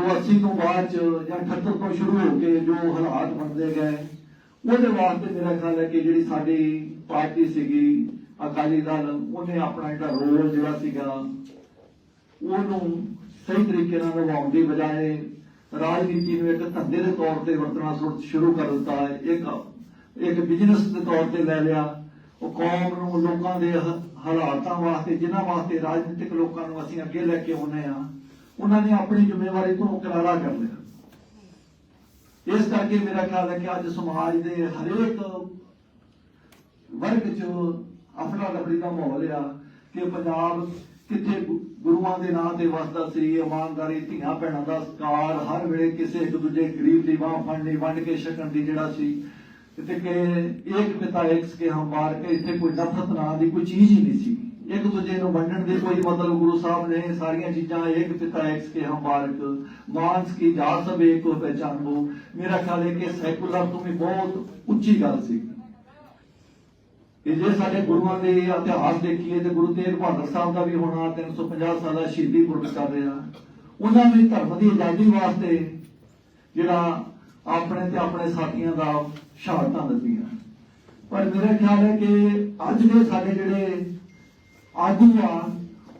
ਜੋ 80 ਤੋਂ ਬਾਅਦ ਚ ਜਾਂ 78 ਤੋਂ ਸ਼ੁਰੂ ਹੋ ਕੇ ਜੋ ਹਾਲਾਤ ਬਣਦੇ ਗਏ, ਉਹਦੇ ਵਾਸਤੇ ਮੇਰਾ ਖਿਆਲ ਹੈ ਕਿ ਜਿਹੜੀ ਸਾਡੀ ਪਾਰਟੀ ਸੀਗੀ, ਅਕਾਲੀ ਦਲ, ਉਹਨੇ ਆਪਣਾ ਜਿਹੜਾ ਰੋਲ ਜਿਹੜਾ ਸੀਗਾ, ਉਹਨੂੰ ਸਹੀ ਤਰੀਕੇ ਨਾਲ ਨਿਭਾਉਣ ਦੀ ਬਜਾਏ ਰਾਜਨੀਤੀ ਨੂੰ ਇੱਕ ਧੰਦੇ ਦੇ ਤੌਰ ਤੇ ਵਰਤਣਾ ਸ਼ੁਰੂ- ਕਰ ਦਿੱਤਾ ਹੈ ਇੱਕ ਇੱਕ ਬਿਜ਼ਨਸ ਦੇ ਤੌਰ ਤੇ ਲੈ ਲਿਆ। ਉਹ ਕੌਮ ਨੂੰ ਲੋਕਾਂ ਦੇ ਹਾਲਾਤਾਂ ਵਾਸਤੇ, ਜਿਨ੍ਹਾਂ ਵਾਸਤੇ ਰਾਜਨੀਤਿਕ ਲੋਕਾਂ ਨੂੰ ਅਸੀਂ ਅੱਗੇ ਲੈ ਕੇ ਆਉਨੇ ਆ ਉਹਨਾਂ ਨੇ ਆਪਣੀ ਜ਼ਿੰਮੇਵਾਰੀ ਤੋਂ ਕਿਨਾਰਾ ਕਰ ਲਿਆ। ਇਸ ਕਰਕੇ ਮੇਰਾ ਖਿਆਲ ਹੈ ਕਿ ਅੱਜ ਸਮਾਜ ਦੇ ਹਰੇਕ ਵਰਗ ਚ ਅਫਰਾ ਦਫਰੀ ਦਾ ਮਾਹੌਲ ਆ ਕਿ ਪੰਜਾਬ ਕਿੱਥੇ ਗੁਰੂਆਂ ਦੇ ਨਾਂ ਤੇ ਵਸਦਾ ਸੀ, ਇਮਾਨਦਾਰੀ, ਧੀਆਂ ਭੈਣਾਂ ਦਾ ਸਤਿਕਾਰ, ਹਰ ਵੇਲੇ ਕਿਸੇ ਇੱਕ ਦੂਜੇ ਗਰੀਬ ਦੀ ਬਾਹ ਫੜਨੀ ਵੰਡ ਕੇ ਛਕਣ ਦੀ ਜਿਹੜਾ ਸੀ ਤੇ ਕਿ ਇੱਕ ਪਿਤਾ ਇੱਕ ਕੇ ਹਮ ਮਾਰ ਕੇ ਇੱਥੇ ਕੋਈ ਨਫ਼ਰਤ ਨਾਂ ਦੀ ਕੋਈ ਚੀਜ਼ ਹੀ ਨਹੀਂ ਸੀ। ਇੱਕ ਦੂਜੇ ਨੂੰ ਵੰਡਣ ਦੇ ਕੋਈ ਮਤਲਬ ਗੁਰੂ ਸਾਹਿਬ ਨੇ ਸਾਰੀਆਂ ਚੀਜ਼ਾਂ ਇੱਕ ਪਿਤਾ ਇੱਕ ਕੇ ਹਮ ਮਾਰਕ ਮਾਨਸ ਕੀ ਜਾਤ ਸਭ ਇੱਕ ਹੋ ਪਹਿਚਾਨੋ ਮੇਰਾ ਖਿਆਲ ਹੈ ਕਿ ਸੈਕੂਲਰ ਤੋਂ ਵੀ ਬਹੁਤ ਉੱਚੀ ਗੱਲ ਸੀ। ਕਿ ਜੇ ਸਾਡੇ ਗੁਰੂਆਂ ਦੇ ਇਤਿਹਾਸ ਦੇਖੀਏ ਤੇ ਗੁਰੂ ਤੇਗ ਬਹਾਦਰ ਸਾਹਿਬ ਦਾ ਵੀ ਹੋਣਾ 350 ਸਾਲਾ ਸ਼ਹੀਦੀ ਪੁਰਬ ਕਰ ਰਿਹਾ। ਉਹਨਾਂ ਨੇ ਧਰਮ ਦੀ ਆਜ਼ਾਦੀ ਵਾਸਤੇ ਜਿਹੜਾ ਆਪਣੇ ਤੇ ਆਪਣੇ ਸਾਥੀਆਂ ਦਾ ਸ਼ਹਾਦਤਾਂ ਦਿੱਤੀਆਂ। ਪਰ ਮੇਰਾ ਖਿਆਲ ਹੈ ਕਿ ਅੱਜ ਦੇ ਸਾਡੇ ਜਿਹੜੇ ਆਗੂ ਆ,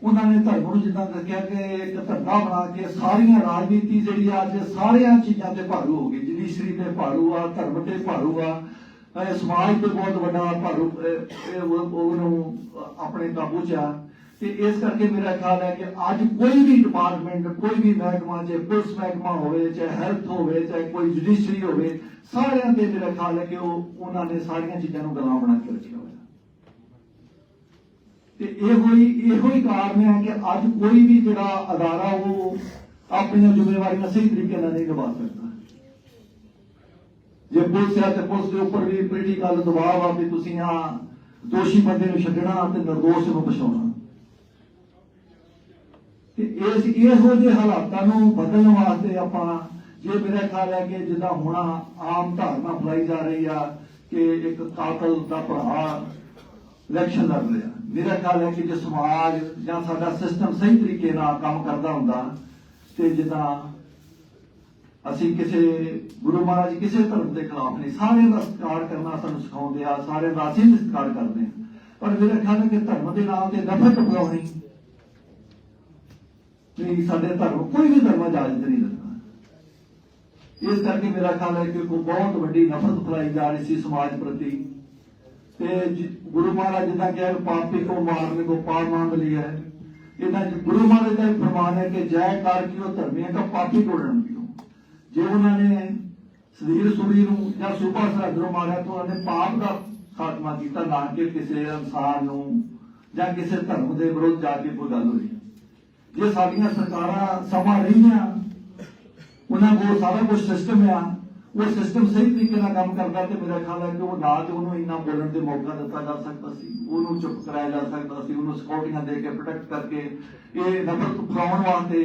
ਉਹਨਾਂ ਨੇ ਧਰਮ ਨੂੰ ਜਿੱਦਾਂ ਦੱਸਿਆ ਕਿ ਇੱਕ ਧੰਦਾ ਬਣਾ ਕੇ ਸਾਰੀਆਂ ਰਾਜਨੀਤੀ ਜਿਹੜੀ ਅੱਜ ਸਾਰੀਆਂ ਚੀਜ਼ਾਂ ਤੇ ਭਾਰੂ ਹੋ ਗਈ ਜੁਡੀਸ਼ਰੀ ਤੇ ਭਾਰੂ ਆ, ਧਰਮ ਤੇ ਭਾਰੂ ਆ ਸਮਾਜ ਤੇ ਬਹੁਤ ਵੱਡਾ ਭਾਰੂ ਉਹਨੂੰ ਆਪਣੇ ਕਾਬੂ ਚ ਆ। ਤੇ ਇਸ ਕਰਕੇ ਮੇਰਾ ਖਿਆਲ ਹੈ ਕਿ ਅੱਜ ਕੋਈ ਵੀ ਡਿਪਾਰਟਮੈਂਟ ਕੋਈ ਵੀ ਮਹਿਕਮਾ ਚਾਹੇ ਪੁਲਿਸ ਮਹਿਕਮਾ ਹੋਵੇ, ਚਾਹੇ ਹੈਲਥ ਹੋਵੇ, ਚਾਹੇ ਕੋਈ ਜੁਡੀਸ਼ਰੀ ਹੋਵੇ, ਸਾਰਿਆਂ ਤੇ ਮੇਰਾ ਖਿਆਲ ਹੈ ਕਿ ਉਹ ਉਹਨਾਂ ਨੇ ਸਾਰੀਆਂ ਚੀਜ਼ਾਂ ਨੂੰ ਗਲਾ ਬਣਾ ਕੇ ਰੱਖਿਆ ਹੋਇਆ ਤੇ ਇਹੋ ਹੀ ਇਹੋ ਹੀ ਕਾਰਨ ਹੈ ਕਿ ਅੱਜ ਕੋਈ ਵੀ ਜਿਹੜਾ ਅਦਾਰਾ ਉਹ ਆਪਣੀਆਂ ਜ਼ਿੰਮੇਵਾਰੀਆਂ ਸਹੀ ਤਰੀਕੇ ਨਾਲ ਨਹੀਂ ਨਿਭਾ ਸਕਦਾ। ਜੇ ਪੁਲਿਸ ਹੈ ਤੇ ਪੁਲਿਸ ਦੇ ਉੱਪਰ ਵੀ ਪੋਲੀਟੀਕਲ ਦਬਾਅ ਆ ਵੀ ਤੁਸੀਂ ਆ ਦੋਸ਼ੀ ਬੰਦੇ ਨੂੰ ਛੱਡਣਾ ਤੇ ਨਿਰਦੋਸ਼ ਨੂੰ ਬਚਾਉਣਾ। ਤੇ ਇਸ, ਇਹੋ ਜਿਹੇ ਹਾਲਾਤਾਂ ਨੂੰ ਬਦਲਣ ਵਾਸਤੇ ਆਪਾਂ ਜੇ ਮੇਰਾ ਖਿਆਲ ਹੈ ਕਿ ਜਿੱਦਾਂ ਹੁਣ ਆਮ ਧਾਰਨਾ ਫਲਾਈ ਜਾ ਰਹੀ ਆ ਕਿ ਇੱਕ ਕਾਤਲ ਦਾ ਭਰਾ ਇਲੈਕਸ਼ਨ ਲੜ ਰਿਹਾ। ਮੇਰਾ ਖਿਆਲ ਹੈ ਕਿ ਜੇ ਸਮਾਜ ਜਾਂ ਸਾਡਾ ਸਿਸਟਮ ਸਹੀ ਤਰੀਕੇ ਨਾਲ ਕੰਮ ਕਰਦਾ ਹੁੰਦਾ ਤੇ ਜਿੱਦਾਂ ਅਸੀਂ ਕਿਸੇ ਗੁਰੂ ਮਹਾਰਾਜ ਕਿਸੇ ਧਰਮ ਦੇ ਖਿਲਾਫ ਨਹੀਂ, ਸਾਰਿਆਂ ਦਾ ਸਤਿਕਾਰ ਕਰਨਾ ਸਾਨੂੰ ਸਿਖਾਉਂਦੇ ਆ, ਸਾਰਿਆਂ ਦਾ ਅਸੀਂ ਸਤਿਕਾਰ ਕਰਦੇ ਆ ਪਰ ਮੇਰਾ ਖਿਆਲ ਹੈ ਕਿ ਧਰਮ ਦੇ ਨਾਮ ਤੇ ਨਫ਼ਰਤ ਫੈਲਾਉਣੀ ਨਹੀਂ। ਸਾਡੇ ਧਰਮ ਕੋਈ ਵੀ ਧਰਮ ਇਜਾਜ਼ਤ ਨਹੀਂ ਦਿੰਦਾ ਇਸ ਕਰਕੇ ਮੇਰਾ ਖਿਆਲ ਹੈ ਕਿ ਕੋਈ ਬਹੁਤ ਵੱਡੀ ਨਫ਼ਰਤ ਫੈਲਾਈ ਜਾ ਰਹੀ ਸੀ ਸਮਾਜ ਪ੍ਰਤੀ। ਤੇ ਗੁਰੂ ਮਹਾਰਾਜ ਜਿੱਦਾਂ ਕਿਹਾ ਪਾਪੀ ਕੋ ਮਾਰਨੇ ਕੋ, ਪਾਪ ਮੰਗ ਲਿਆ। ਹੈ ਇਹਨਾਂ ਗੁਰੂ ਮਹਾਰਾਜ ਦਾ ਫਰਮਾਨ ਹੈ ਕਿ ਜੈ ਕਰ ਕੀਓ ਧਰਮੀਆਂ ਦਾ ਪਾਪੀ ਕੋ ਕੀਓ। ਜੇ ਉਹਨਾਂ ਨੇ ਸਰੀਰ ਸੁਰੀ ਨੂੰ ਜਾਂ ਸੁਪਾ ਸਰਦਰੋਂ ਮਾਰਿਆ ਤਾਂ ਉਹਨਾਂ ਪਾਪ ਦਾ ਖਾਤਮਾ ਕੀਤਾ ਨਾ ਕਿ ਕਿਸੇ ਇਨਸਾਨ ਨੂੰ ਜਾਂ ਕਿਸੇ ਧਰਮ ਦੇ ਵਿਰੁੱਧ ਜਾ ਕੇ ਕੋਈ ਗੱਲ ਹੋਈ। ਜੇ ਸਾਡੀਆਂ ਸਰਕਾਰਾਂ ਸਮਾਂ ਰਹੀਆਂ, ਉਹਨਾਂ ਕੋਲ ਸਾਰਾ ਕੁਝ ਸਿਸਟਮ ਆ ਉਹ ਸਿਸਟਮ ਸਹੀ ਤਰੀਕੇ ਨਾਲ ਕੰਮ ਕਰਦਾ ਤੇ ਮੇਰਾ ਖਿਆਲ ਹੈ ਕਿ ਉਹ ਨਾ ਤੇ ਉਹਨੂੰ ਇੰਨਾ ਬੋਲਣ ਦੇ ਮੌਕਾ ਦਿੱਤਾ ਜਾ ਸਕਦਾ ਸੀ। ਉਹਨੂੰ ਚੁੱਪ ਕਰਾਇਆ ਜਾ ਸਕਦਾ ਸੀ, ਉਹਨੂੰ ਸਪੋਰਟਿੰਗਾਂ ਦੇ ਕੇ ਪ੍ਰੋਟੈਕਟ ਕਰਕੇ ਇਹ ਨਫ਼ਰਤ ਫੈਲਾਉਣ ਵਾਸਤੇ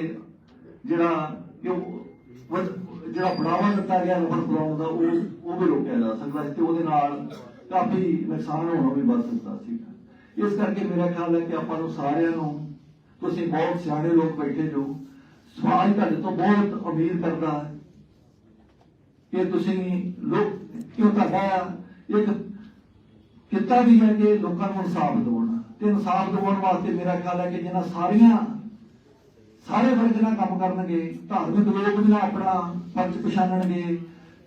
ਜਿਹੜਾ ਕਿ ਜਿਹੜਾ ਬੜਾਵਾ ਦਿੱਤਾ ਗਿਆ ਨਫ਼ਰਤ ਫੈਲਾਉਣ ਦਾ, ਉਹ ਉਹ ਵੀ ਰੋਕਿਆ ਜਾ ਸਕਦਾ ਸੀ ਤੇ ਉਹਦੇ ਨਾਲ ਕਾਫੀ ਨੁਕਸਾਨ ਹੋਣਾ ਵੀ ਵੱਧ ਸਕਦਾ ਸੀ। ਇਸ ਕਰਕੇ ਮੇਰਾ ਖਿਆਲ ਹੈ ਕਿ ਆਪਾਂ ਨੂੰ ਸਾਰਿਆਂ ਨੂੰ, ਤੁਸੀਂ ਬਹੁਤ ਸਿਆਣੇ ਲੋਕ ਬੈਠੇ ਜੋ, ਸਮਾਜ ਤੁਹਾਡੇ ਤੋਂ ਬਹੁਤ ਉਮੀਦ ਕਰਦਾ ਹੈ ਕਿ ਤੁਸੀਂ ਲੋਕ ਕਿਉਂ ਤੁਹਾਡਾ ਇੱਕ ਕਿੱਤਾ ਵੀ ਹੈ ਕਿ ਲੋਕਾਂ ਨੂੰ ਇਨਸਾਫ ਦਿਵਾਉਣਾ। ਤੇ ਇਨਸਾਫ ਦਿਵਾਉਣ ਵਾਸਤੇ ਮੇਰਾ ਖਿਆਲ ਹੈ ਕਿ ਜਿਹਨਾਂ ਸਾਰੀਆਂ, ਸਾਰੇ ਵਰਗ ਨਾਲ ਕੰਮ ਕਰਨਗੇ, ਧਾਰਮਿਕ ਲੋਕ ਵੀ ਨਾਲ ਆਪਣਾ ਫਰਜ਼ ਪਛਾਣਨਗੇ,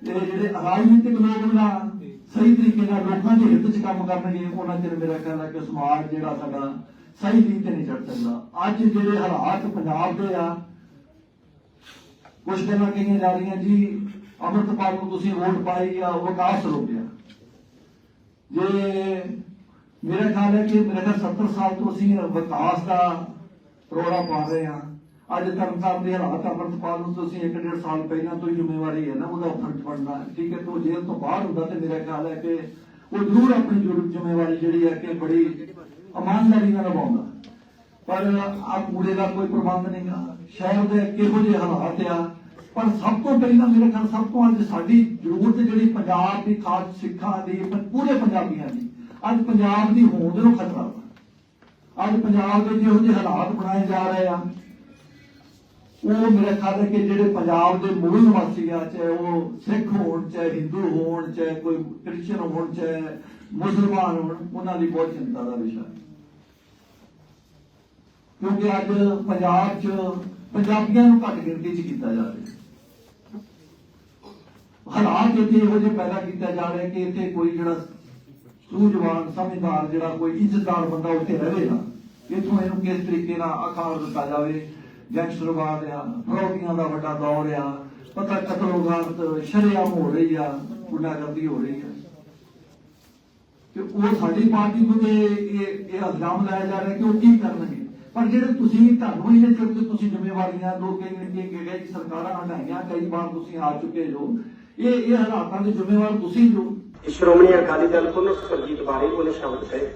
ਤੇ ਜਿਹੜੇ ਰਾਜਨੀਤਿਕ ਲੋਕ ਵੀ ਨਾਲ ਸਹੀ ਤਰੀਕੇ ਨਾਲ ਲੋਕਾਂ ਦੇ ਹਿੱਤ 'ਚ ਕੰਮ ਕਰਨਗੇ, ਉਹਨਾਂ ਚਿਰ ਮੇਰਾ ਖਿਆਲ ਹੈ ਕਿ ਸਮਾਜ ਜਿਹੜਾ ਸਾਡਾ ਸਹੀ ਲੀਹ ਤੇ ਨਹੀਂ ਚੜ ਸਕਦਾ। ਅੱਜ ਜਿਹੜੇ ਹਾਲਾਤ ਪੰਜਾਬ ਦੇ ਆ ਕੁਝ ਗੱਲਾਂ ਕਹੀਆਂ ਜਾ ਰਹੀਆਂ ਜੀ ਅੰਮ੍ਰਿਤਪਾਲ ਨੂੰ ਤੁਸੀਂ ਵੋਟ ਪਾਈ ਆ, ਉਹ ਵਿਕਾਸ ਰੋਕਿਆ ਜੇ ਮੇਰਾ ਖਿਆਲ ਹੈ ਕਿ ਮੇਰੇ ਖਿਆਲ 70 ਸਾਲ ਤੋਂ ਅਸੀਂ ਵਿਕਾਸ ਦਾ ਰੋੜਾ ਪਾ ਰਹੇ ਹਾਂ। ਅੱਜ ਤਰਨਤਾਰਨ ਦੇ ਹਾਲਾਤ ਅੰਮ੍ਰਿਤਪਾਲ ਨੂੰ ਤੁਸੀਂ ਇੱਕ ਡੇਢ ਸਾਲ ਪਹਿਲਾਂ ਤੋਂ ਹੀ ਜ਼ਿੰਮੇਵਾਰੀ ਹੈ ਨਾ, ਉਹਦਾ ਫਰਜ਼ ਬਣਦਾ ਠੀਕ ਹੈ, ਤੇ ਜੇਲ੍ਹ ਤੋਂ ਬਾਹਰ ਹੁੰਦਾ ਤੇ ਮੇਰਾ ਖਿਆਲ ਹੈ ਕਿ ਉਹ ਜ਼ਰੂਰ ਆਪਣੀ ਜ਼ਿੰਮੇਵਾਰੀ ਜਿਹੜੀ ਹੈ ਕਿ ਬੜੀ ਇਮਾਨਦਾਰੀ ਨਾਲ ਨਿਭਾਉਂਦਾ। ਪਰ ਆ ਕੂੜੇ ਦਾ ਕੋਈ ਪ੍ਰਬੰਧ ਨਹੀਂਗਾ ਸ਼ਹਿਰ ਦੇ ਕਿਹੋ ਜਿਹੇ ਹਾਲਾਤ ਆ ਪਰ ਸਭ ਤੋਂ ਪਹਿਲਾਂ ਮੇਰੇ ਖਿਆਲ ਸਭ ਤੋਂ ਅੱਜ ਸਾਡੀ ਜ਼ਰੂਰਤ ਜਿਹੜੀ ਪੰਜਾਬ ਦੀ ਖਾਸ ਸਿੱਖਾਂ ਦੀ, ਪੂਰੇ ਪੰਜਾਬੀਆਂ ਦੀ, ਅੱਜ ਪੰਜਾਬ ਦੀ ਹੋਂਦ ਨੂੰ ਖਤਰਾ ਵਾ। ਅੱਜ ਪੰਜਾਬ ਦੇ ਜਿਹੋ ਜਿਹੇ ਹਾਲਾਤ ਬਣਾਏ ਜਾ ਰਹੇ ਆ, ਉਹ ਮੇਰੇ ਖਿਆਲ ਹੈ ਕਿ ਜਿਹੜੇ ਪੰਜਾਬ ਦੇ ਮੂਲ ਨਿਵਾਸੀ ਆ ਚਾਹੇ ਉਹ ਸਿੱਖ ਹੋਣ, ਚਾਹੇ ਹਿੰਦੂ ਹੋਣ, ਚਾਹੇ ਕੋਈ ਕ੍ਰਿਸਚੀਅਨ ਹੋਣ, ਚਾਹੇ ਮੁਸਲਮਾਨ ਹੋਣ, ਉਹਨਾਂ ਦੀ ਬਹੁਤ ਚਿੰਤਾ ਦਾ ਵਿਸ਼ਾ ਹੈ। ਕਿਉਂਕਿ ਅੱਜ ਪੰਜਾਬ 'ਚ ਪੰਜਾਬੀਆਂ ਨੂੰ ਘੱਟ ਗਿਣਤੀ 'ਚ ਕੀਤਾ ਜਾ ਰਿਹਾ ਹਾਲਾਤ ਇੱਥੇ ਇਹੋ ਜਿਹੇ ਪੈਦਾ ਕੀਤਾ ਜਾ ਰਿਹਾ ਕਿ ਇੱਥੇ ਕੋਈ ਜਿਹੜਾ ਸੂਝਵਾਨ ਸਮਝਦਾਰ ਜਿਹੜਾ ਕੋਈ ਇੱਜ਼ਤਦਾਰ ਬੰਦਾ ਉੱਥੇ ਰਹੇ ਨਾ? ਇਥੋਂ ਇਹਨੂੰ ਕਿਸ ਤਰੀਕੇ ਨਾਲ ਅਖਾੜ ਦਿੱਤਾ ਜਾਵੇ? ਗੈਂਗਸਟਰਵਾਦ ਆ ਫਰੋਟੀਆਂ ਦਾ ਵੱਡਾ ਦੌਰ ਆ, ਪਤਾ ਕਤਲੋਗਾਰਤ ਸ਼ਰੇਆਮ ਹੋ ਰਹੀ ਆ, ਗੁੰਡਾਗਰਦੀ ਹੋ ਰਹੀ ਆ। ਤੇ ਉਹ ਸਾਡੀ ਪਾਰਟੀ ਨੂੰ ਤੇ ਇਹ ਇਹ ਇਲਜ਼ਾਮ ਲਾਇਆ ਜਾ ਰਿਹਾ ਕਿ ਉਹ ਕੀ ਕਰਨਗੇ? ਪਰ ਜਿਹੜੇ ਤੁਸੀਂ ਤੁਹਾਨੂੰ ਇਹਦੇ ਚੁੱਕ ਤੁਸੀਂ ਜ਼ਿੰਮੇਵਾਰੀਆਂ ਲੋਕ ਕਹਿੰਦੇ ਕਿ ਸਰਕਾਰਾਂ ਹਟਾਈਆਂ ਕਈ ਵਾਰ ਤੁਸੀਂ ਆ ਚੁੱਕੇ ਜੋ ਇਹ ਇਹ ਹਾਲਾਤਾਂ ਦੇ ਜ਼ਿੰਮੇਵਾਰ ਤੁਸੀਂ ਜੋ ਸ਼੍ਰੋਮਣੀ ਅਕਾਲੀ ਦਲ ਤੋਂ ਸੁਰਜੀਤ ਬਾਰੇ ਉਹਨੇ ਸ਼ਬਦ ਕਹੇ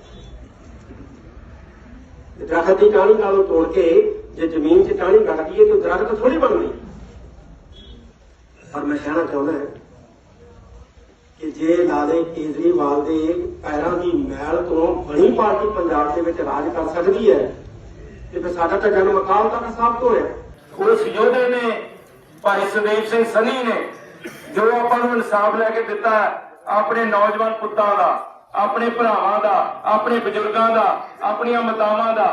ਦਰਖਤ ਦੀ ਟਾਹਣੀ ਨਾਲੋਂ ਤੋੜ ਕੇ ਜੇ ਜ਼ਮੀਨ 'ਚ ਟਾਹਣੀ ਗੱਡਦੀ ਹੈ ਤਾਂ ਦਰਖਤ ਥੋੜੀ ਬਣਦੀ ਪਰ ਮੈਂ ਕਹਿਣਾ ਚਾਹੁੰਦਾ ਹਾਂ ਕਿ ਜੇ ਲਾਲੇ ਕੇਜਰੀਵਾਲ ਦੇ ਪੈਰਾਂ ਦੀ ਮੈਲ ਤੋਂ ਬਣੀ ਪਾਰਟੀ ਪੰਜਾਬ ਦੇ ਵਿੱਚ ਰਾਜ ਕਰ ਸਕਦੀ ਹੈ ਤੇ ਫਿਰ ਸਾਡਾ ਤਾਂ ਜਨਮ ਅਕਾਲ ਤਖਤ ਸਾਹਿਬ ਤੋਂ ਹੈ ਉਸ ਯੋਧੇ ਨੇ ਭਾਈ ਸੁਦੀਪ ਸਿੰਘ ਸਨੀ ਨੇ ਜੋ ਆਪਾਂ ਨੂੰ ਇਨਸਾਫ ਲੈ ਕੇ ਦਿੱਤਾ ਆਪਣੇ ਨੌਜਵਾਨ ਪੁੱਤਾਂ ਦਾ, ਆਪਣੇ ਭਰਾਵਾਂ ਦਾ, ਆਪਣੇ ਬਜ਼ੁਰਗਾਂ ਦਾ, ਆਪਣੀਆਂ ਮਾਤਾਵਾਂ ਦਾ,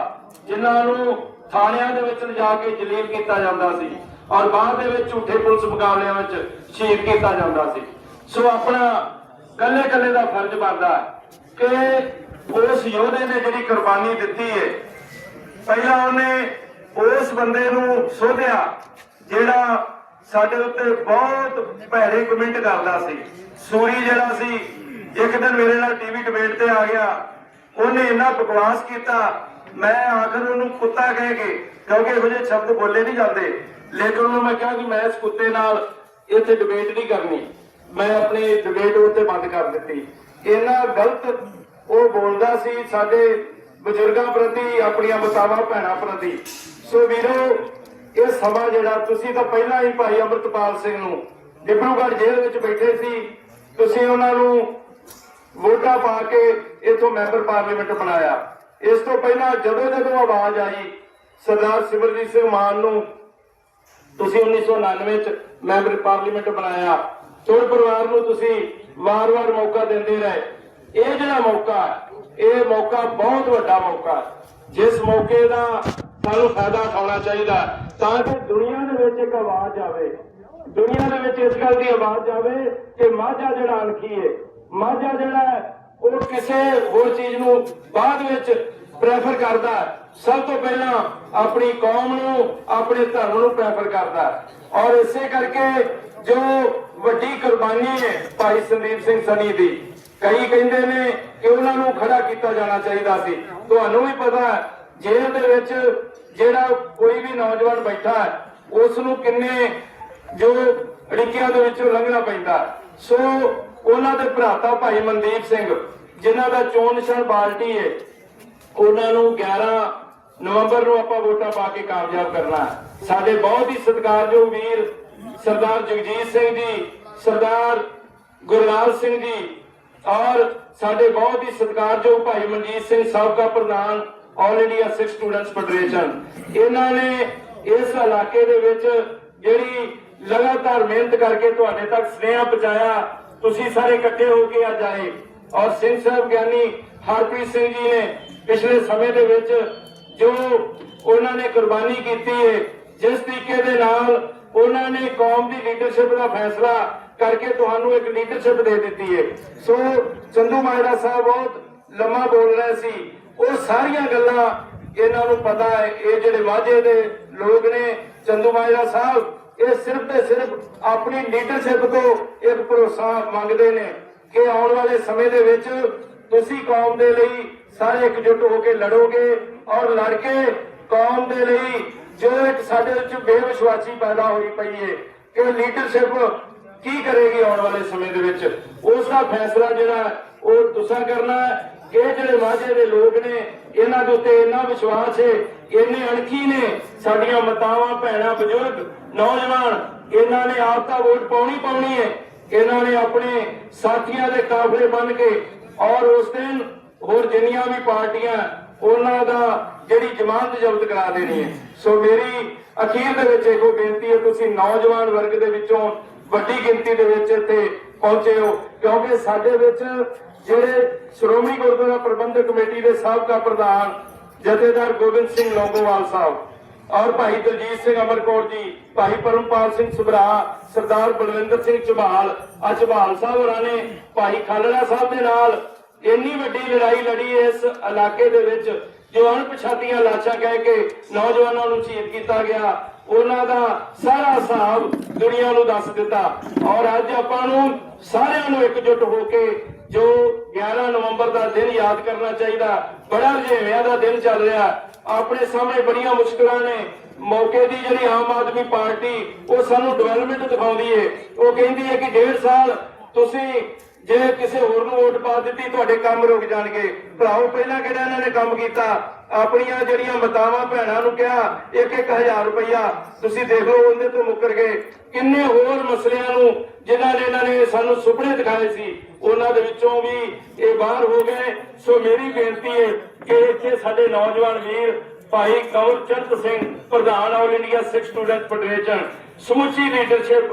ਜਿਨ੍ਹਾਂ ਨੂੰ ਥਾਣਿਆਂ ਦੇ ਵਿੱਚ ਲਿਜਾ ਕੇ ਜਲੀਲ ਕੀਤਾ ਜਾਂਦਾ ਸੀ ਔਰ ਬਾਅਦ ਦੇ ਵਿੱਚ ਝੂਠੇ ਪੁਲਿਸ ਮੁਕਾਬਲਿਆਂ ਵਿੱਚ ਸ਼ਹੀਦ ਕੀਤਾ ਜਾਂਦਾ ਸੀ। ਸੋ ਆਪਣਾ ਕੱਲੇ ਕੱਲੇ ਦਾ ਫਰਜ਼ ਬਣਦਾ ਹੈ ਕਿ ਉਸ ਯੋਧੇ ਨੇ ਜਿਹੜੀ ਕੁਰਬਾਨੀ ਦਿੱਤੀ ਹੈ ਪਹਿਲਾਂ ਉਹਨੇ ਉਸ ਬੰਦੇ ਨੂੰ ਸੋਧਿਆ ਜਿਹੜਾ ਸਾਡੇ ਉੱਤੇ ਬਹੁਤ ਭੈੜੇ ਕਮੈਂਟ ਕਰਦਾ ਸੀ। ਸੂਰੀ ਜਿਹੜਾ ਸੀ, ਇੱਕ ਦਿਨ ਮੇਰੇ ਨਾਲ ਟੀਵੀ ਡਿਬੇਟ ਤੇ ਆ ਗਿਆ। ਉਹਨੇ ਇੰਨਾ ਬਕਵਾਸ ਕੀਤਾ, ਮੈਂ ਆਖਰ ਉਹਨੂੰ ਕੁੱਤਾ ਕਹਿ ਕੇ, ਕਿਉਂਕਿ ਇਹੋ ਜਿਹੇ ਸ਼ਬਦ ਬੋਲੇ ਨਹੀਂ ਜਾਂਦੇ। ਲੇਕਿਨ ਉਹਨੂੰ ਮੈਂ ਕਿਹਾ ਕਿ ਮੈਂ ਇਸ ਕੁੱਤੇ ਨਾਲ ਇੱਥੇ ਡਿਬੇਟ ਨਹੀਂ ਕਰਨੀ। ਮੈਂ ਆਪਣੀ ਡਿਬੇਟ ਉੱਤੇ ਬੰਦ ਕਰ ਦਿੱਤੀ। ਇਹਨਾਂ ਗਲਤ ਉਹ ਬੋਲਦਾ ਸੀ ਸਾਡੇ ਬਜ਼ੁਰਗਾਂ ਪ੍ਰਤੀ, ਆਪਣੀਆਂ ਮਾਤਾਵਾਂ, ਭੈਣਾਂ ਪ੍ਰਤੀ। ਸੋ ਵੀਰੋ ਇਹ ਸਮਾਂ ਜਿਹੜਾ ਤੁਸੀਂ ਤਾਂ ਪਹਿਲਾਂ ਹੀ ਭਾਈ ਅਮਰਤਪਾਲ ਸਿੰਘ ਨੂੰ ਡਿਬਰੂਗੜ੍ਹ ਜੇਲ੍ਹ ਵਿੱਚ ਬੈਠੇ ਸੀ, ਤੁਸੀਂ ਉਹਨਾਂ ਨੂੰ ਵੋਟਾਂ ਪਾ ਕੇ ਇਥੋਂ ਮੈਂਬਰ ਪਾਰਲੀਮੈਂਟ ਬਣਾਇਆ। ਇਸ ਤੋਂ ਪਹਿਲਾਂ ਜਦੋਂ ਜਦੋਂ ਆਵਾਜ਼ ਆਈ ਸਰਦਾਰ ਸਿਮਰਜੀਤ ਸਿੰਘ ਮਾਨ ਨੂੰ, ਤੁਸੀਂ 1999 ਚ ਮੈਂਬਰ ਪਾਰਲੀਮੈਂਟ ਬਣਾਇਆ। ਚੋਣ ਪਰਿਵਾਰ ਨੂੰ ਤੁਸੀਂ ਵਾਰ-ਵਾਰ ਮੌਕਾ ਦਿੰਦੇ ਰਹੇ। ਇਹ ਜਿਹੜਾ ਮੌਕਾ ਇਹ ਮੌਕਾ ਬਹੁਤ ਵੱਡਾ ਮੌਕਾ ਜਿਸ ਮੌਕੇ ਦਾ ਸਾਨੂੰ ਫਾਇਦਾ ਉਠਾਉਣਾ ਚਾਹੀਦਾ ਤਾਂ ਕਿ ਦੁਨੀਆ ਦੇ ਵਿੱਚ ਇੱਕ ਆਵਾਜ਼ ਆਵੇ। ਦੁਨੀਆ ਦੇ ਵਿੱਚ ਇਸ ਗੱਲ ਦੀ ਆਵਾਜ਼ ਆਵੇ ਕਿ ਮਾਝਾ ਜਿਹੜਾ ਅਣਖੀ ਹੈ ਮਾਝਾ ਜਿਹੜਾ ਉਹ ਕਿਸੇ ਹੋਰ ਚੀਜ਼ ਨੂੰ ਬਾਅਦ ਵਿੱਚ ਪ੍ਰੈਫਰ ਕਰਦਾ ਸਭ ਤੋਂ ਪਹਿਲਾਂ ਆਪਣੀ ਕੌਮ ਨੂੰ, ਆਪਣੇ ਧਰਮ ਨੂੰ ਪ੍ਰੈਫਰ ਕਰਦਾ ਔਰ ਇਸੇ ਕਰਕੇ ਜੋ ਵੱਡੀ ਕੁਰਬਾਨੀ ਹੈ ਭਾਈ ਸੰਦੀਪ ਸਿੰਘ ਸਨੀ ਦੀ, ਕਈ ਕਹਿੰਦੇ ਨੇ ਕਿ ਉਹਨਾਂ ਨੂੰ ਖੜਾ ਕੀਤਾ ਜਾਣਾ ਚਾਹੀਦਾ ਸੀ। ਤੁਹਾਨੂੰ ਵੀ ਪਤਾ ਹੈ, ਜੇਲ੍ਹ ਦੇ ਵਿੱਚ ਜਿਹੜਾ ਕੋਈ ਵੀ ਨੌਜਵਾਨ ਬੈਠਾ ਉਸ ਨੂੰ ਕਿੰਨੇ ਜੋ ਅੜਿੱਕਿਆਂ ਦੇ ਵਿੱਚੋਂ ਲੰਘਣਾ ਪੈਂਦਾ। ਸੋ ਉਹਨਾਂ ਦੇ ਭਰਾਤਾ ਭਾਈ ਮਨਦੀਪ ਸਿੰਘ, ਜਿਨ੍ਹਾਂ ਦਾ ਚੋਣ ਨਿਸ਼ਾਨ ਬਾਲਟੀ ਹੈ, ਉਹਨਾਂ ਨੂੰ 11 ਨਵੰਬਰ ਨੂੰ ਆਪਾਂ ਵੋਟਾਂ ਪਾ ਕੇ ਕਾਮਯਾਬ ਕਰਨਾ ਸਾਡੇ ਬਹੁਤ ਹੀ ਸਤਿਕਾਰਯੋਗ ਵੀਰ ਸਰਦਾਰ ਜਗਜੀਤ ਸਿੰਘ ਜੀ, ਸਰਦਾਰ ਗੁਰਲਾਲ ਸਿੰਘ ਜੀ, ਔਰ ਸਾਡੇ ਬਹੁਤ ਹੀ ਸਤਿਕਾਰਯੋਗ ਭਾਈ ਮਨਜੀਤ ਸਿੰਘ, ਸਾਬਕਾ ਪ੍ਰਧਾਨ all India Sikh students federation ਇਹਨਾਂ ਨੇ ਇਸ ਇਲਾਕੇ ਦੇ ਵਿੱਚ ਜਿਹੜੀ ਲਗਾਤਾਰ ਮਿਹਨਤ ਕਰਕੇ ਤੁਹਾਡੇ ਤੱਕ ਸਨੇਹਾ ਪਹੁੰਚਾਇਆ, ਤੁਸੀਂ ਸਾਰੇ ਇਕੱਠੇ ਹੋ ਕੇ ਅੱਜ ਆਏ। ਔਰ ਸਿੰਘ ਸਾਹਿਬ ਗਿਆਨੀ ਹਰਪ੍ਰੀਤ ਸਿੰਘ ਜੀ ਨੇ ਪਿਛਲੇ ਸਮੇਂ ਦੇ ਵਿੱਚ ਜੋ ਉਹਨਾਂ ਨੇ ਕੁਰਬਾਨੀ ਕੀਤੀ ਹੈ ਜਿਸ ਤਰੀਕੇ ਦੇ ਨਾਲ ਉਹਨਾਂ ਨੇ ਕੌਮ ਦੀ ਲੀਡਰਸ਼ਿਪ ਦਾ ਫੈਸਲਾ ਕਰਕੇ ਤੁਹਾਨੂੰ ਇੱਕ ਲੀਡਰਸ਼ਿਪ ਦੇ ਦਿੱਤੀ ਹੈ ਸੋ ਚੰਦੂ ਮਾਜਰਾ ਸਾਹਿਬ ਬਹੁਤ ਲੰਮਾ ਬੋਲ ਰਹੇ ਸੀ। ਉਹ ਸਾਰੀਆਂ ਗੱਲਾਂ ਇਹਨਾਂ ਨੂੰ ਪਤਾ ਹੈ। ਇਹ ਜਿਹੜੇ ਮਾਝੇ ਦੇ ਲੋਕ ਨੇ, ਚੰਦੂ ਮਾਜਰਾ ਸਾਹਿਬ, ਇਹ ਸਿਰਫ ਤੇ ਸਿਰਫ ਆਪਣੀ ਲੀਡਰਸ਼ਿਪ ਤੋਂ ਇੱਕ ਭਰੋਸਾ ਮੰਗਦੇ ਨੇ ਕਿ ਆਉਣ ਵਾਲੇ ਸਮੇਂ ਦੇ ਵਿੱਚ ਤੁਸੀਂ ਕੌਮ ਦੇ ਲਈ ਸਾਰੇ ਇਕਜੁੱਟ ਹੋ ਕੇ ਲੜੋਗੇ ਔਰ ਲੜ ਕੇ ਕੌਮ ਦੇ ਲਈ ਜੋ ਇੱਕ ਸਾਡੇ ਵਿੱਚ ਬੇਵਿਸ਼ਵਾਸੀ ਪੈਦਾ ਹੋਈ ਪਈ ਹੈ ਕਿ ਲੀਡਰਸ਼ਿਪ ਕੀ ਕਰੇਗੀ ਆਉਣ ਵਾਲੇ ਸਮੇਂ ਦੇ ਵਿੱਚ ਉਸ ਦਾ ਫੈਸਲਾ ਜਿਹੜਾ ਉਹ ਤੁਸੀਂ ਕਰਨਾ ਹੈ। ਇਹ ਜਿਹੜੇ ਮਾਝੇ ਦੇ ਲੋਕ ਨੇ, ਇਹਨਾਂ ਦੇ ਉੱਤੇ ਇੰਨਾ ਵਿਸ਼ਵਾਸ ਹੈ, ਇੰਨੇ ਅਣਖੀ ਨੇ, ਸਾਡੀਆਂ ਮਾਤਾਵਾਂ, ਭੈਣਾਂ, ਬਜ਼ੁਰਗ, ਨੌਜਵਾਨ, ਇਹਨਾਂ ਨੇ ਆਪ ਤਾਂ ਵੋਟ ਪਾਉਣੀ ਪਾਉਣੀ ਹੈ। ਇਹਨਾਂ ਨੇ ਆਪਣੇ ਸਾਥੀਆਂ ਦੇ ਕਾਫਲੇ ਬਣ ਕੇ ਔਰ ਉਸ ਦਿਨ ਹੋਰ ਜਿੰਨੀਆਂ ਵੀ ਪਾਰਟੀਆਂ, ਉਹਨਾਂ ਦਾ ਜਿਹੜੀ ਜ਼ਮਾਨਤ ਜ਼ਬਤ ਕਰਾ ਦੇਣੀ ਹੈ। ਸੋ ਮੇਰੀ ਅਖੀਰ ਦੇ ਵਿੱਚ ਇਹੋ ਬੇਨਤੀ ਹੈ, ਤੁਸੀਂ ਨੌਜਵਾਨ ਵਰਗ ਦੇ ਵਿੱਚੋਂ ਵੱਡੀ ਗਿਣਤੀ ਦੇ ਵਿੱਚ ਇੱਥੇ ਪਹੁੰਚੇ ਹੋ, ਕਿਉਂਕਿ ਸਾਡੇ ਵਿੱਚ ਜਿਹੜੇ ਸ਼੍ਰੋਮਣੀ ਗੁਰਦੁਆਰਾ ਪ੍ਰਬੰਧਕ ਕਮੇਟੀ ਦੇ ਸਾਬਕਾ ਪ੍ਰਧਾਨ, ਜਥੇਦਾਰ ਗੋਬਿੰਦ ਸਿੰਘ ਲੌਂਗੋਵਾਲ ਸਾਹਿਬ ਔਰ ਭਾਈ ਦਲਜੀਤ ਸਿੰਘ ਅਮਰਕੌਰ ਜੀ, ਭਾਈ ਪਰਮਪਾਲ ਸਿੰਘ ਸੁਭਰਾ, ਸਰਦਾਰ ਬਲਵਿੰਦਰ ਸਿੰਘ ਝਬਾਲ ਆ ਸਾਹਿਬ ਹੋਰਾਂ ਨੇ, ਭਾਈ ਖਾਲੜਾ ਸਾਹਿਬ ਦੇ ਨਾਲ ਇੰਨੀ ਵੱਡੀ ਲੜਾਈ ਲੜੀ ਇਸ ਇਲਾਕੇ ਦੇ ਵਿੱਚ, ਜੋ ਅਣਪਛਾਤੀਆਂ ਲਾਸ਼ਾਂ ਕਹਿ ਕੇ ਨੌਜਵਾਨਾਂ ਨੂੰ ਸ਼ਹੀਦ ਕੀਤਾ ਗਿਆ, ਉਹਨਾਂ ਦਾ ਸਾਰਾ ਹਿਸਾਬ ਦੁਨੀਆ ਨੂੰ ਦੱਸ ਦਿੱਤਾ ਔਰ ਅੱਜ ਆਪਾਂ ਨੂੰ ਸਾਰਿਆਂ ਨੂੰ ਇਕਜੁੱਟ ਹੋ ਕੇ ਜੋ 11 ਨਵੰਬਰ ਦਾ ਦਿਨ ਯਾਦ ਕਰਨਾ ਚਾਹੀਦਾ, ਬੜਾ ਰਜੇਵਿਆਂ ਦਾ ਦਿਨ ਚੱਲ ਰਿਹਾ। ਆਪਣੇ ਸਾਹਮਣੇ ਬੜੀਆਂ ਮੁਸ਼ਕਲਾਂ ਨੇ। ਮੌਕੇ ਦੀ ਜਿਹੜੀ ਆਮ ਆਦਮੀ ਪਾਰਟੀ, ਉਹ ਸਾਨੂੰ ਡਿਵੈਲਪਮੈਂਟ ਦਿਖਾਉਂਦੀ ਏ। ਉਹ ਕਹਿੰਦੀ ਹੈ ਕਿ ਡੇਢ ਸਾਲ ਤੁਸੀਂ ਜੇ ਕਿਸੇ ਹੋਰ ਨੂੰ ਵੋਟ ਪਾ ਦਿੱਤੀ, ਤੁਹਾਡੇ ਕੰਮ ਰੁਕ ਜਾਣਗੇ। ਭਰਾਓ, ਪਹਿਲਾਂ ਕਿਹੜਾ ਇਹਨਾਂ ਨੇ ਕੰਮ ਕੀਤਾ? ਆਪਣੀਆਂ ਜਿਹੜੀਆਂ ਮਤਾਵਾਂ ਭੈਣਾਂ ਨੂੰ ਕਿਹਾ ਇੱਕ ਇੱਕ ਹਜ਼ਾਰ ਰੁਪਈਆ। ਤੁਸੀਂ ਦੇਖ ਲਓ, ਉਹਦੇ ਤੋਂ ਮੁੱਕਰ ਗਏ। ਕਿੰਨੇ ਹੋਰ ਮਸਲਿਆਂ ਨੂੰ, ਜਿਨ੍ਹਾਂ ਨੇ ਇਹਨਾਂ ਨੇ ਸਾਨੂੰ ਸੁਪਨੇ ਦਿਖਾਏ ਸੀ, ਉਹਨਾਂ ਦੇ ਵਿੱਚੋਂ ਵੀ ਇਹ ਬਾਹਰ ਹੋ ਗਏ। ਸੋ ਮੇਰੀ ਬੇਨਤੀ ਹੈ ਕਿ ਇੱਥੇ ਸਾਡੇ ਨੌਜਵਾਨ ਵੀਰ, ਭਾਈ ਕੌਰ ਚੰਦ ਸਿੰਘ, ਪ੍ਰਧਾਨ all India Sikh student federation ਸਮੁੱਚੀ ਲੀਡਰਸ਼ਿਪ